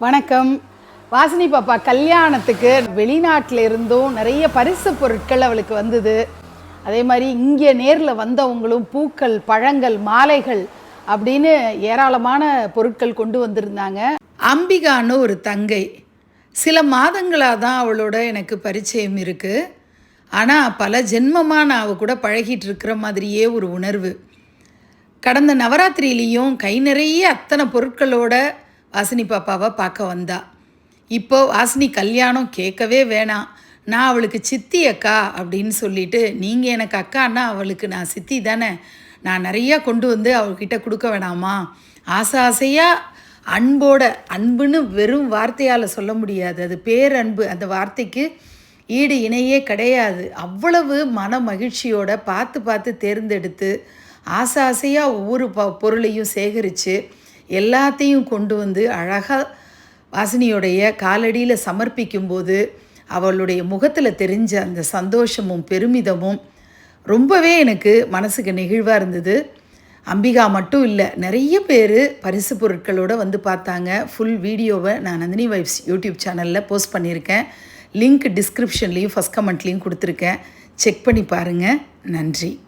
வணக்கம். வாசினி பாப்பா கல்யாணத்துக்கு வெளிநாட்டில் இருந்தும் நிறைய பரிசு பொருட்கள் அவளுக்கு வந்தது. அதே மாதிரி இங்கே நேரில் வந்தவங்களும் பூக்கள் பழங்கள் மாலைகள் அப்படின்னு ஏராளமான பொருட்கள் கொண்டு வந்திருந்தாங்க. அம்பிகான்னு ஒரு தங்கை. சில மாதங்களாக தான் அவளோட எனக்கு பரிச்சயம் இருக்குது ஆனால் பல ஜென்மமாக நான் அவ கூட பழகிட்டு இருக்கிற மாதிரியே ஒரு உணர்வு. கடந்த நவராத்திரியிலையும் கை நிறைய அத்தனை பொருட்களோட வாசினி பாப்பாவை பார்க்க வந்தா. இப்போ வாசினி கல்யாணம் கேட்கவே வேணாம். நான் அவளுக்கு சித்தி அக்கா அப்படின்னு சொல்லிட்டு நீங்கள் எனக்கு அக்கான்னா அவளுக்கு நான் சித்தி தானே. நான் நிறையா கொண்டு வந்து அவள்கிட்ட கொடுக்க வேணாமா? ஆசை ஆசையாக அன்போட அன்புன்னு வெறும் வார்த்தையால் சொல்ல முடியாது. அது பேரன்பு. அந்த வார்த்தைக்கு ஈடு இணையே கிடையாது. அவ்வளவு மன மகிழ்ச்சியோட பார்த்து பார்த்து தேர்ந்தெடுத்து ஆசை ஆசையாக ஒவ்வொரு ப பொருளையும் சேகரித்து எல்லாத்தையும் கொண்டு வந்து அழகாக வாசினியுடைய காலடியில் சமர்ப்பிக்கும்போது அவளுடைய முகத்தில் தெரிஞ்ச அந்த சந்தோஷமும் பெருமிதமும் ரொம்பவே எனக்கு மனசுக்கு நெகிழ்வாக இருந்தது. அம்பிகா மட்டும் இல்லை நிறைய பேர் பரிசு பொருட்களோடு வந்து பார்த்தாங்க. ஃபுல் வீடியோவை நான் நந்தினி வைப்ஸ் யூடியூப் சேனலில் போஸ்ட் பண்ணியிருக்கேன். லிங்க் டிஸ்கிரிப்ஷன்லேயும் ஃபஸ்ட் கமெண்ட்லேயும் கொடுத்துருக்கேன். செக் பண்ணி பாருங்கள் நன்றி.